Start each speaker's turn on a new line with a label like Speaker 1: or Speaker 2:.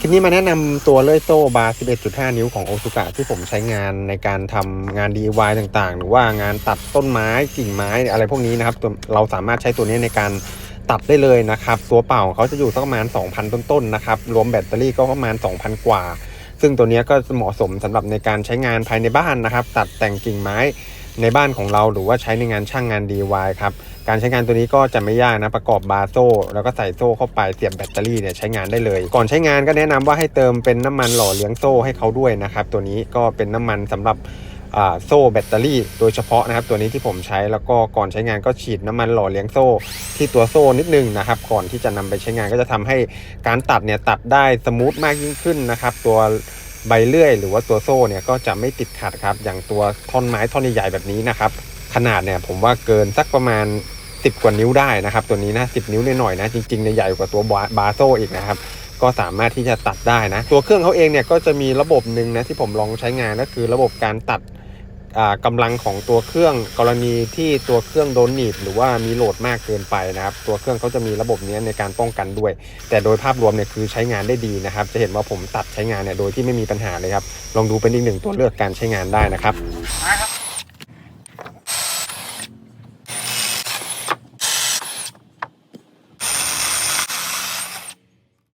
Speaker 1: คลิปนี้มาแนะนำตัวเลื่อยโซ่บาร์ 11.5 นิ้วของโอซุกะที่ผมใช้งานในการทำงาน DIY ต่างๆ หรือว่างานตัดต้นไม้กิ่งไม้อะไรพวกนี้นะครับเราสามารถใช้ตัวนี้ในการตัดได้เลยนะครับ ตัวเป่าเขาจะอยู่สักประมาณ 2,000 ต้นๆนะครับ รวมแบตเตอรี่ก็ประมาณ 2,000 กว่า ซึ่งตัวนี้ก็เหมาะสมสำหรับในการใช้งานภายในบ้านนะครับ ตัดแต่งกิ่งไม้ในบ้านของเราหรือว่าใช้ในงานช่างงาน DIY ครับ การใช้งานตัวนี้ก็จะไม่ยากนะประกอบบาร์โซ่แล้วก็ใส่โซ่เข้าไปเสียบแบตเตอรี่เนี่ยใช้งานได้เลย ก่อนใช้งานก็แนะนำว่าให้เติมเป็นน้ำมันหล่อเลี้ยงโซ่ให้เขาด้วยนะครับตัวนี้ก็เป็นน้ำมันสำหรับอ่าโซ่แบตเตอรี่โดยเฉพาะนะครับ ตัวนี้ที่ผมใช้แล้วก็ก่อนใช้งานก็ฉีดน้ำมันหล่อเลี้ยงโซ่ ที่ตัวโซ่นิดนึงนะครับ ก่อนที่จะนำไปใช้งานก็จะทำให้การตัดเนี่ยตัดได้สมูทมากยิ่งขึ้นนะครับ ตัวใบเลื่อย หรือว่าตัวโซ่เนี่ยก็จะไม่ติดขัดครับ อย่างตัวท่อนไม้ท่อนใหญ่ๆแบบนี้นะครับ ขนาดเนี่ยผมว่าเกินสักประมาณ 10กว่านิ้วได้นะครับ ตัวนี้นะ10นิ้วหน่อยๆนะ จริงๆในใหญ่กว่าตัวบาโซอีกนะครับก็สามารถที่จะตัดได้นะ ตัวเครื่องเขาเองเนี่ยก็จะมีระบบหนึ่งนะที่ผมลองใช้งานก็คือระบบการตัดอ่ากำลังของตัวเครื่องกรณีที่ตัวเครื่องโดนหนีบหรือว่ามีโหลดมากเกินไปนะครับ ตัวเครื่องเขาจะมีระบบนี้ในการป้องกันด้วย แต่โดยภาพรวมเนี่ยคือใช้งานได้ดีนะครับ จะเห็นว่าผมตัดใช้งานเนี่ยโดยที่ไม่มีปัญหาเลยครับ ลองดูเป็นอีกหนึ่งตัวเลือกการใช้งานได้นะครับ
Speaker 2: มาครับ